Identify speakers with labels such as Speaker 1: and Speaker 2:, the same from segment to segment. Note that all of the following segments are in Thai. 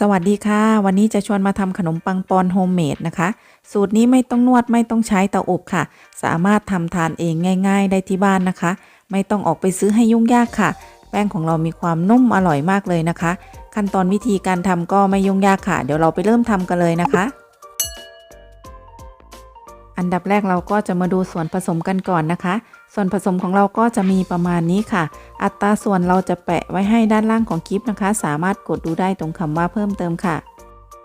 Speaker 1: สวัสดีค่ะ วันนี้จะชวนมาทำขนมปังปอนโฮมเมดนะคะ สูตรนี้ไม่ต้องนวดไม่ต้องใช้เตาอบค่ะ สามารถทำทานเองง่าย ๆ ได้ที่บ้านนะคะ ไม่ต้องออกไปซื้อให้ยุ่งยากค่ะ แป้งของเรามีความนุ่มอร่อยมากเลยนะคะ ขั้นตอนวิธีการทำก็ไม่ยุ่งยากค่ะ เดี๋ยวเราไปเริ่มทำกันเลยนะคะ อันดับแรกเราก็จะมาดูส่วนผสมกันก่อนนะคะ ส่วนผสมของเราก็จะมีประมาณนี้ค่ะ อัตราส่วนเราจะแปะไว้ให้ด้านล่างของคลิปนะคะ สามารถกดดูได้ตรงคำว่าเพิ่มเติมค่ะ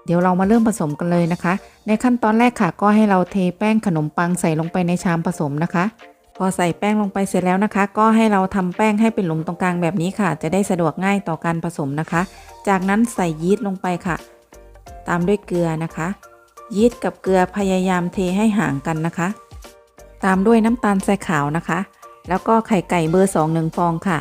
Speaker 1: เดี๋ยวเรามาเริ่มผสมกันเลยนะคะ ในขั้นตอนแรกค่ะ ก็ให้เราเทแป้งขนมปังใส่ลงไปในชามผสมนะคะ พอใส่แป้งลงไปเสร็จแล้วนะคะ ก็ให้เราทำแป้งให้เป็นหลุมตรงกลางแบบนี้ค่ะ จะได้สะดวกง่ายต่อการผสมนะคะ จากนั้นใส่ยีสต์ลงไปค่ะ ตามด้วยเกลือนะคะ ยีสต์กับเกลือพยายามเทให้ห่างกันนะคะ ตามด้วยน้ำตาลทรายขาวนะคะ แล้วก็ไข่ไก่เบอร์2 1ฟองค่ะ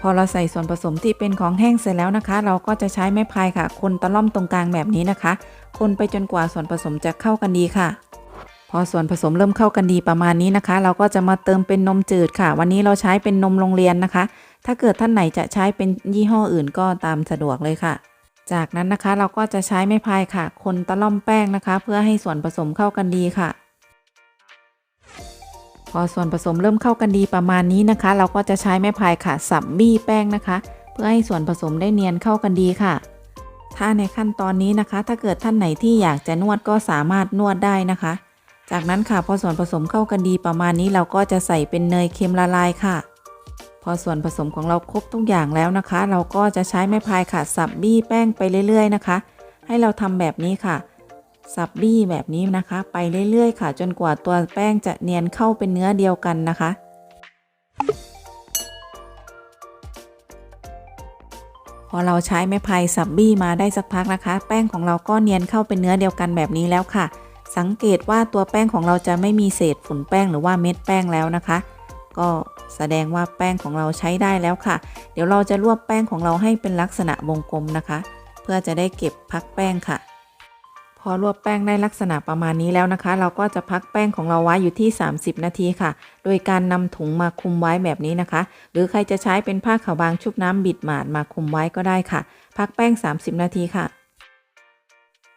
Speaker 1: พอเราใส่ส่วนผสมที่เป็นของแห้งเสร็จแล้วนะคะ เราก็จะใช้ไม้พายค่ะ คนตะล่อมตรงกลางแบบนี้นะคะ คนไปจนกว่าส่วนผสมจะเข้ากันดีค่ะ พอส่วนผสมเริ่มเข้ากันดีประมาณนี้นะคะ เราก็จะมาเติมเป็นนมจืดค่ะ วันนี้เราใช้เป็นนมโรงเรียนนะคะ ถ้าเกิดท่านไหนจะใช้เป็นยี่ห้ออื่นก็ตามสะดวกเลยค่ะ จากนั้นนะคะเราก็จะใช้ไม้พายค่ะ คนตะล่อมแป้งนะคะ เพื่อให้ส่วนผสมเข้ากันดีค่ะ พอส่วนผสมเริ่มเข้ากันดีประมาณนี้นะคะ เราก็จะใช้ไม้พายค่ะ สับบี้แป้งนะคะ เพื่อให้ส่วนผสมได้เนียนเข้ากันดีค่ะ ถ้าในขั้นตอนนี้นะคะ ถ้าเกิดท่านไหนที่อยากจะนวดก็สามารถนวดได้นะคะ จากนั้นค่ะพอส่วนผสมเข้ากันดีประมาณนี้เราก็จะใส่เป็นเนยเค็มละลายค่ะ พอส่วนผสมของเราครบทุกอย่างแล้วนะคะ เราก็จะใช้ไม้พายค่ะ สับบี้แป้งไปเรื่อย ๆ นะคะ ให้เราทำแบบนี้ค่ะ สับบี้แบบนี้นะคะ ไปเรื่อย ๆ ค่ะ จนกว่าตัวแป้งจะเนียนเข้าเป็นเนื้อเดียวกันนะคะพอเราใช้ไม้พายสับบี้มาได้สักพักนะคะ แป้งของเราก็เนียนเข้าเป็นเนื้อเดียวกันแบบนี้แล้วค่ะ สังเกตว่าตัวแป้งของเราจะไม่มีเศษฝุ่นแป้งหรือว่าเม็ดแป้งแล้วนะคะ ก็แสดงว่าแป้งของเราใช้ได้แล้วค่ะ เดี๋ยวเราจะรวบแป้งของเราให้เป็นลักษณะวงกลมนะคะ เพื่อจะได้เก็บพักแป้งค่ะ พอรวบแป้งได้ลักษณะประมาณนี้แล้วนะคะ เราก็จะพักแป้งของเราไว้อยู่ที่ 30 นาทีค่ะ โดยการนำถุงมาคุมไว้แบบนี้นะคะ หรือใครจะใช้เป็นผ้าขาวบางชุบน้ำบิดหมาดมาคุมไว้ก็ได้ค่ะ พักแป้ง 30 นาทีค่ะ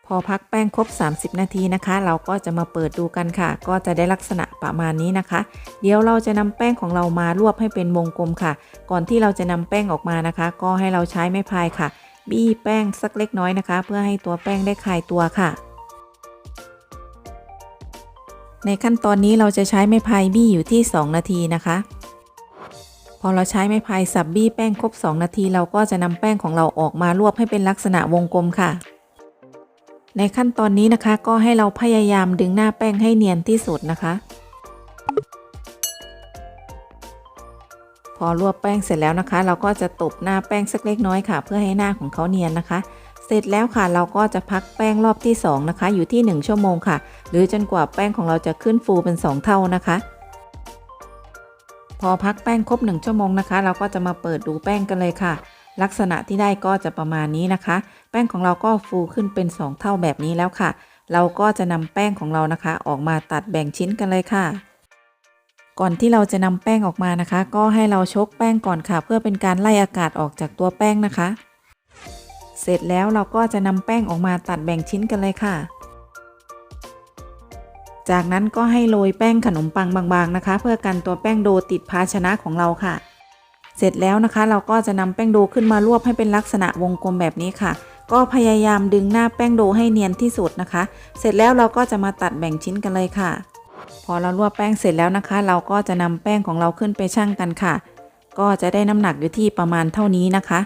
Speaker 1: พอพักแป้งครบ 30 นาทีนะคะ เราก็จะมาเปิดดูกันค่ะ ก็จะได้ลักษณะประมาณนี้นะคะ เดี๋ยวเราจะนำแป้งของเรามารวบให้เป็นวงกลมค่ะ ก่อนที่เราจะนำแป้งออกมานะคะ ก็ให้เราใช้ไม้พายค่ะ บี้แป้งสักเล็กน้อยนะคะ เพื่อให้ตัวแป้งได้คลายตัวค่ะ ในขั้นตอนนี้เราจะใช้ไม้พายบี้อยู่ที่ 2 นาทีนะคะพอเราใช้ไม้พายสับบี้แป้งครบ 2 นาที เราก็จะนำแป้งของเราออกมารวบให้เป็นลักษณะวงกลมค่ะ ในขั้นตอนนี้นะคะก็ให้เราพยายามดึงหน้าแป้งให้เนียนที่สุดนะคะ พอรวบแป้งเสร็จแล้วนะคะ เราก็จะตบหน้าแป้งสักเล็กน้อยค่ะ เพื่อให้หน้าของเขาเนียนนะคะ เสร็จแล้วค่ะเราก็จะพักแป้งรอบที่ 2 นะคะ อยู่ที่ 1 ชั่วโมงค่ะ หรือจนกว่าแป้งของเราจะขึ้นฟูเป็น 2 เท่านะคะ พอพักแป้งครบ 1 ชั่วโมงนะคะ เราก็จะมาเปิดดูแป้งกันเลยค่ะ ลักษณะที่ได้ก็จะประมาณนี้นะคะ แป้งของเราก็ฟูขึ้นเป็น 2 เท่าแบบนี้แล้วค่ะ เราก็จะนำแป้งของเรานะคะ ออกมาตัดแบ่งชิ้นกันเลยค่ะ ก่อนที่เราจะนำแป้งออกมานะคะ ก็ให้เราชกแป้งก่อนค่ะ เพื่อเป็นการไล่อากาศออกจากตัวแป้งนะคะ เสร็จแล้วเราก็จะนำแป้งออกมาตัดแบ่งชิ้นกันเลยค่ะ จากนั้นก็ให้โรยแป้งขนมปังบางๆนะคะ เพื่อกันตัวแป้งโดติดภาชนะของเราค่ะ เสร็จแล้วนะคะ เราก็จะนำแป้งโดขึ้นมารวบให้เป็นลักษณะวงกลมแบบนี้ค่ะ ก็พยายามดึงหน้าแป้งโดให้เนียนที่สุดนะคะ เสร็จแล้วเราก็จะมาตัดแบ่งชิ้นกันเลยค่ะ พอเราลวกแป้งเสร็จแล้วนะคะ เราก็จะนำแป้งของเราขึ้นไปชั่งกันค่ะ ก็จะได้น้ำหนักอยู่ที่ประมาณเท่านี้นะคะ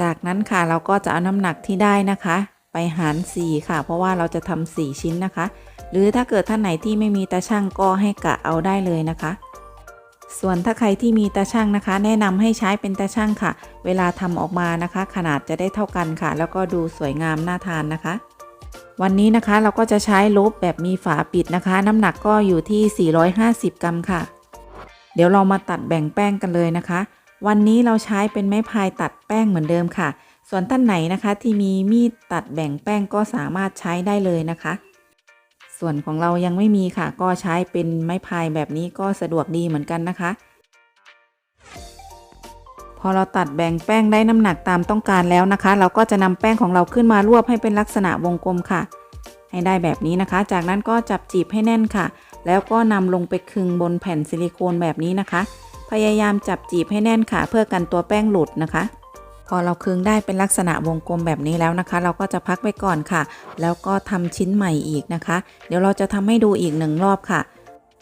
Speaker 1: จากนั้นค่ะเราก็จะเอาน้ำหนักที่ได้นะคะ ไปหาร 4 ค่ะ เพราะว่าเราจะทำ4ชิ้นนะคะ หรือถ้าเกิดท่านไหนที่ไม่มีตาช่างก็ให้กะเอาได้เลยนะคะ ส่วนถ้าใครที่มีตาช่างนะคะ แนะนำให้ใช้เป็นตาช่างค่ะ เวลาทำออกมานะคะ ขนาดจะได้เท่ากันค่ะ แล้วก็ดูสวยงามน่าทานนะคะ วันนี้นะคะเราก็จะใช้ลบแบบมีฝาปิดนะคะ น้ำหนักก็อยู่ที่ 450 กรัมค่ะ เดี๋ยวเรามาตัดแบ่งแป้งกันเลยนะคะ วันนี้เราใช้เป็นไม้พายตัดแป้งเหมือนเดิมค่ะ ส่วนท่านไหนนะคะที่มีมีดตัดแบ่งแป้งก็สามารถใช้ได้เลยนะคะ ส่วนของเรายังไม่มีค่ะ ก็ใช้เป็นไม้พายแบบนี้ก็สะดวกดีเหมือนกันนะคะ พอเราตัดแบ่งแป้งได้น้ำหนักตามต้องการแล้วนะคะ เราก็จะนำแป้งของเราขึ้นมารวบให้เป็นลักษณะวงกลมค่ะ ให้ได้แบบนี้นะคะ จากนั้นก็จับจีบให้แน่นค่ะ แล้วก็นำลงไปคึงบนแผ่นซิลิโคนแบบนี้นะคะ พยายามจับจีบให้แน่นค่ะ เพื่อกันตัวแป้งหลุดนะคะ อเราคึงได้เป็นลักษณะวงกลมแบบนี้แล้วนะคะ เราก็จะพักไว้ก่อนค่ะ แล้วก็ทำชิ้นใหม่อีกนะคะ เดี๋ยวเราจะทำให้ดูอีกหนึ่งรอบค่ะ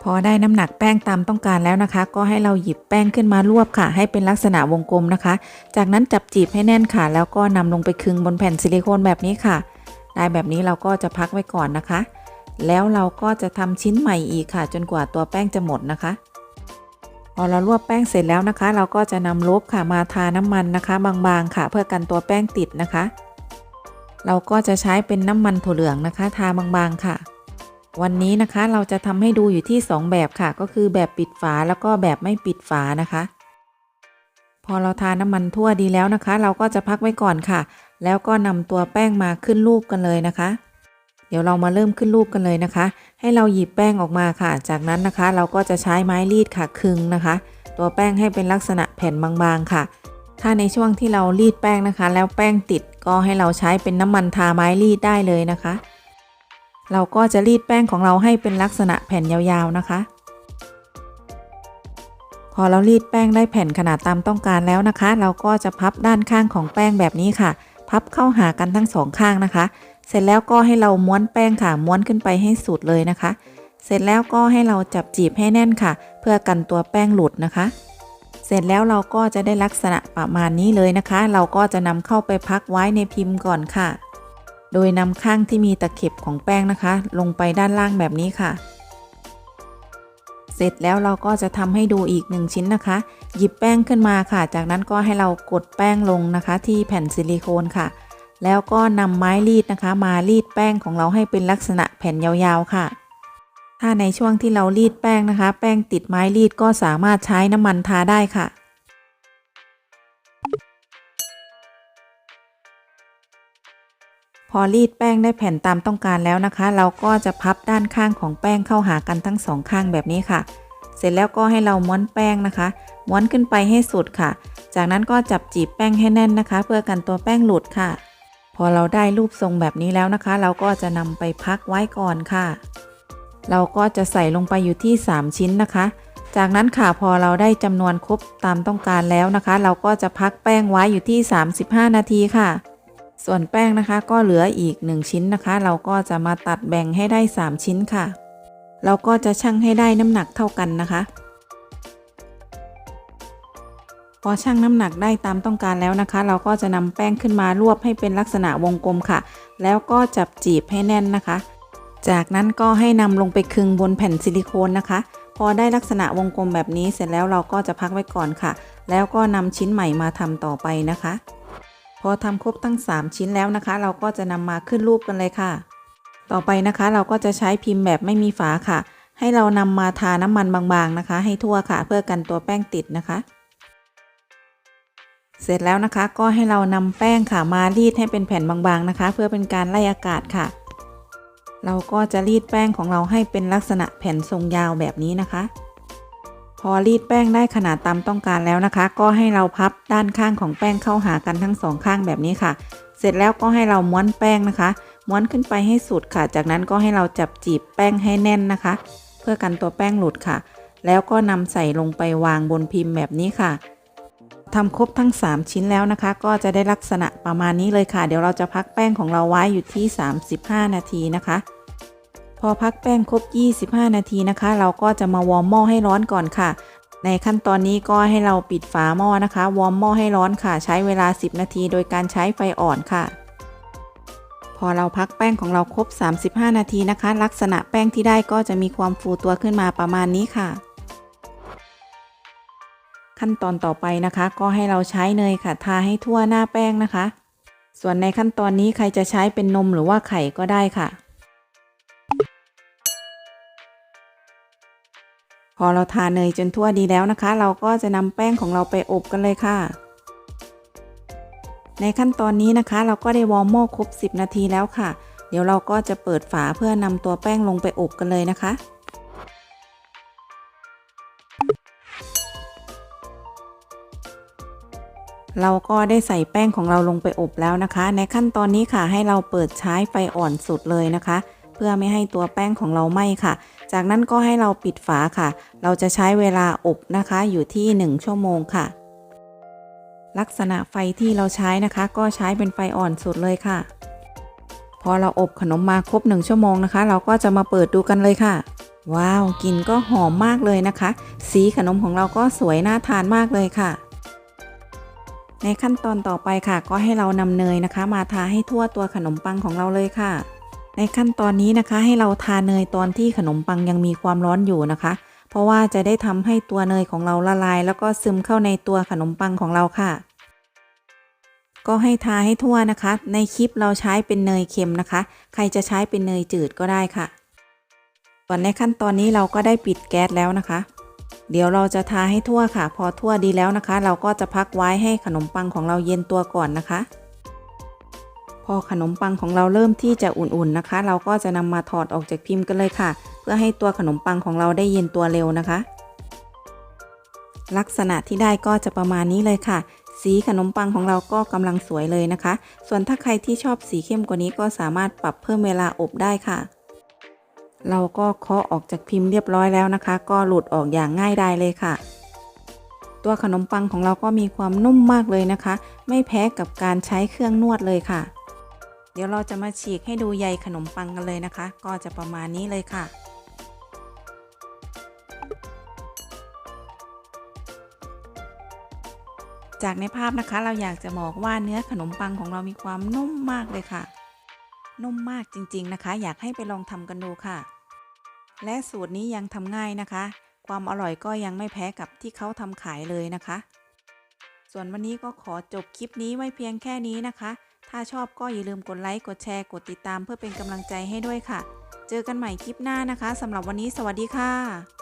Speaker 1: พอได้น้ำหนักแป้งตามต้องการแล้วนะคะ ก็ให้เราหยิบแป้งขึ้นมารวบค่ะ ให้เป็นลักษณะวงกลมนะคะ จากนั้นจับจีบให้แน่นค่ะ แล้วก็นำลงไปคึงบนแผ่นซิลิโคนแบบนี้ค่ะ ได้แบบนี้เราก็จะพักไว้ก่อนนะคะ แล้วเราก็จะทำชิ้นใหม่อีกค่ะ จนกว่าตัวแป้งจะหมดนะคะ อเรารวบแป้งเสร็จแล้วนะคะ เราก็จะนำลบค่ะมาทาน้ำมันนะคะ บางๆค่ะ เพื่อกันตัวแป้งติดนะคะ เราก็จะใช้เป็นน้ำมันถั่วเหลืองนะคะ ทาบางๆค่ะ วันนี้นะคะเราจะทำให้ดูอยู่ที่ 2 แบบค่ะ ก็คือแบบปิดฝาแล้วก็แบบไม่ปิดฝานะคะ พอเราทาน้ำมันทั่วดีแล้วนะคะ เราก็จะพักไว้ก่อนค่ะ แล้วก็นำตัวแป้งมาขึ้นรูปกันเลยนะคะ เดี๋ยวเรามาเริ่มขึ้นรูปกันเลยนะคะ ให้เราหยิบแป้งออกมาค่ะ จากนั้นนะคะ เราก็จะใช้ไม้รีดค่ะคึงนะคะ ตัวแป้งให้เป็นลักษณะแผ่นบางๆค่ะ ถ้าในช่วงที่เรารีดแป้งนะคะ แล้วแป้งติดก็ให้เราใช้เป็นน้ำมันทาไม้รีดได้เลยนะคะ เราก็จะรีดแป้งของเราให้เป็นลักษณะแผ่นยาวๆนะคะ พอเรารีดแป้งได้แผ่นขนาดตามต้องการแล้วนะคะ เราก็จะพับด้านข้างของแป้งแบบนี้ค่ะ พับเข้าหากันทั้งสองข้างนะคะ เสร็จแล้วก็ให้เราม้วนแป้งค่ะ ม้วนขึ้นไปให้สุดเลยนะคะ เสร็จแล้วก็ให้เราจับจีบให้แน่นค่ะ เพื่อกันตัวแป้งหลุดนะคะ เสร็จแล้วเราก็จะได้ลักษณะประมาณนี้เลยนะคะ เราก็จะนำเข้าไปพักไว้ในพิมพ์ก่อนค่ะ โดยนำข้างที่มีตะเข็บของแป้งนะคะ ลงไปด้านล่างแบบนี้ค่ะเสร็จแล้วเราก็จะทำให้ดูอีกหนึ่งชิ้นนะคะ หยิบแป้งขึ้นมาค่ะ จากนั้นก็ให้เรากดแป้งลงนะคะ ที่แผ่นซิลิโคนค่ะ แล้วก็นำไม้รีดนะคะ มารีดแป้งของเราให้เป็นลักษณะแผ่นยาวๆค่ะ ถ้าในช่วงที่เรารีดแป้งนะคะ แป้งติดไม้รีดก็สามารถใช้น้ำมันทาได้ค่ะพอรีดแป้งได้แผ่นตามต้องการแล้วนะคะ เราก็จะพับด้านข้างของแป้งเข้าหากันทั้งสองข้างแบบนี้ค่ะ เสร็จแล้วก็ให้เราม้วนแป้งนะคะ ม้วนขึ้นไปให้สุดค่ะ จากนั้นก็จับจีบแป้งให้แน่นนะคะ เพื่อกันตัวแป้งหลุดค่ะ อเราได้รูปทรงแบบนี้แล้วนะคะ เราก็จะนำไปพักไว้ก่อนค่ะ เราก็จะใส่ลงไปอยู่ที่ 3 ชิ้นนะคะ จากนั้นค่ะพอเราได้จำนวนครบตามต้องการแล้วนะคะ เราก็จะพักแป้งไว้อยู่ที่ 35 นาทีค่ะ ส่วนแป้งนะคะก็เหลืออีก 1 ชิ้นนะคะ เราก็จะมาตัดแบ่งให้ได้ 3 ชิ้นค่ะ เราก็จะชั่งให้ได้น้ำหนักเท่ากันนะคะ พอชั่งน้ำหนักได้ตามต้องการแล้วนะคะ เราก็จะนำแป้งขึ้นมารวบให้เป็นลักษณะวงกลมค่ะ แล้วก็จับจีบให้แน่นนะคะ จากนั้นก็ให้นำลงไปคึงบนแผ่นซิลิโคนนะคะ พอได้ลักษณะวงกลมแบบนี้เสร็จแล้วเราก็จะพักไว้ก่อนค่ะ แล้วก็นำชิ้นใหม่มาทำต่อไปนะคะ พอทำครบทั้ง 3 ชิ้นแล้วนะคะ เราก็จะนำมาขึ้นรูปกันเลยค่ะ ต่อไปนะคะ เราก็จะใช้พิมพ์แบบไม่มีฝาค่ะ ให้เรานำมาทาน้ำมันบางๆนะคะ ให้ทั่วค่ะ เพื่อกันตัวแป้งติดนะคะ เสร็จแล้วนะคะก็ให้เรานำแป้งค่ะมารีดให้เป็นแผ่นบางๆนะคะ เพื่อเป็นการไล่อากาศค่ะ เราก็จะรีดแป้งของเราให้เป็นลักษณะแผ่นทรงยาวแบบนี้นะคะ พอรีดแป้งได้ขนาดตามต้องการแล้วนะคะ ก็ให้เราพับด้านข้างของแป้งเข้าหากันทั้งสองข้างแบบนี้ค่ะ เสร็จแล้วก็ให้เราม้วนแป้งนะคะ ม้วนขึ้นไปให้สุดค่ะ จากนั้นก็ให้เราจับจีบแป้งให้แน่นนะคะ เพื่อกันตัวแป้งหลุดค่ะ แล้วก็นำใส่ลงไปวางบนพิมพ์แบบนี้ค่ะ ทำครบทั้ง 3 ชิ้นแล้วนะคะ ก็จะได้ลักษณะประมาณนี้เลยค่ะ เดี๋ยวเราจะพักแป้งของเราไว้อยู่ที่ 35 นาทีนะคะ พอพักแป้งครบ 25 นาทีนะคะ เราก็จะมาวอร์มหม้อให้ร้อนก่อนค่ะ ในขั้นตอนนี้ก็ให้เราปิดฝาหม้อนะคะ วอร์มหม้อให้ร้อนค่ะ ใช้เวลา 10 นาที โดยการใช้ไฟอ่อนค่ะ พอเราพักแป้งของเราครบ 35 นาทีนะคะ ลักษณะแป้งที่ได้ก็จะมีความฟูตัวขึ้นมาประมาณนี้ค่ะ ขั้นตอนต่อไปนะคะ ก็ให้เราใช้เนยค่ะ ทาให้ทั่วหน้าแป้งนะคะ ส่วนในขั้นตอนนี้ใครจะใช้เป็นนมหรือว่าไข่ก็ได้ค่ะ พอเราทาเนยจนทั่วดีแล้วนะคะ เราก็จะนำแป้งของเราไปอบกันเลยค่ะ ในขั้นตอนนี้นะคะ เราก็ได้วอร์มหม้อครบ 10 นาทีแล้วค่ะ เดี๋ยวเราก็จะเปิดฝาเพื่อนำตัวแป้งลงไปอบกันเลยนะคะ เราก็ได้ใส่แป้งของเราลงไปอบแล้วนะคะ ในขั้นตอนนี้ค่ะให้เราเปิดใช้ไฟอ่อนสุดเลยนะคะ เพื่อไม่ให้ตัวแป้งของเราไหม้ค่ะ จากนั้นก็ให้เราปิดฝาค่ะ เราจะใช้เวลาอบนะคะอยู่ที่ 1 ชั่วโมงค่ะ ลักษณะไฟที่เราใช้นะคะ ก็ใช้เป็นไฟอ่อนสุดเลยค่ะ พอเราอบขนมมาครบ 1 ชั่วโมงนะคะ เราก็จะมาเปิดดูกันเลยค่ะว้าวกลิ่นก็หอมมากเลยนะคะ สีขนมของเราก็สวยน่าทานมากเลยค่ะ ในขั้นตอนต่อไปค่ะ ก็ให้เรานำเนยนะคะ มาทาให้ทั่วตัวขนมปังของเราเลยค่ะ ในขั้นตอนนี้นะคะ ให้เราทาเนยตอนที่ขนมปังยังมีความร้อนอยู่นะคะ เพราะว่าจะได้ทำให้ตัวเนยของเราละลาย แล้วก็ซึมเข้าในตัวขนมปังของเราค่ะ ก็ให้ทาให้ทั่วนะคะ ในคลิปเราใช้เป็นเนยเค็มนะคะ ใครจะใช้เป็นเนยจืดก็ได้ค่ะ ส่วนในขั้นตอนนี้เราก็ได้ปิดแก๊สแล้วนะคะ เดี๋ยวเราจะทาให้ทั่วค่ะ พอทั่วดีแล้วนะคะ เราก็จะพักไว้ให้ขนมปังของเราเย็นตัวก่อนนะคะ พอขนมปังของเราเริ่มที่จะอุ่นๆนะคะ เราก็จะนำมาถอดออกจากพิมพ์กันเลยค่ะ เพื่อให้ตัวขนมปังของเราได้เย็นตัวเร็วนะคะ ลักษณะที่ได้ก็จะประมาณนี้เลยค่ะ สีขนมปังของเราก็กำลังสวยเลยนะคะ ส่วนถ้าใครที่ชอบสีเข้มกว่านี้ก็สามารถปรับเพิ่มเวลาอบได้ค่ะ เราก็เคาะออกจากพิมพ์เรียบร้อยแล้วนะคะ ก็หลุดออกอย่างง่ายดายเลยค่ะ ตัวขนมปังของเราก็มีความนุ่มมากเลยนะคะ ไม่แพ้กับการใช้เครื่องนวดเลยค่ะ เดี๋ยวเราจะมาฉีกให้ดูใยขนมปังกันเลยนะคะ ก็จะประมาณนี้เลยค่ะจากในภาพนะคะเราอยากจะบอกว่าเนื้อขนมปังของเรามีความนุ่มมากเลยค่ะ นุ่มมากจริง ๆนะคะ อยากให้ไปลองทำกันดูค่ะ และสูตรนี้ยังทำง่ายนะคะ ความอร่อยก็ยังไม่แพ้กับที่เขาทำขายเลยนะคะ ส่วนวันนี้ก็ขอจบคลิปนี้ไว้เพียงแค่นี้นะคะ ถ้าชอบก็อย่าลืมกดไลค์กดแชร์กดติดตามเพื่อเป็นกำลังใจให้ด้วยค่ะ เจอกันใหม่คลิปหน้านะคะสำหรับวันนี้สวัสดีค่ะ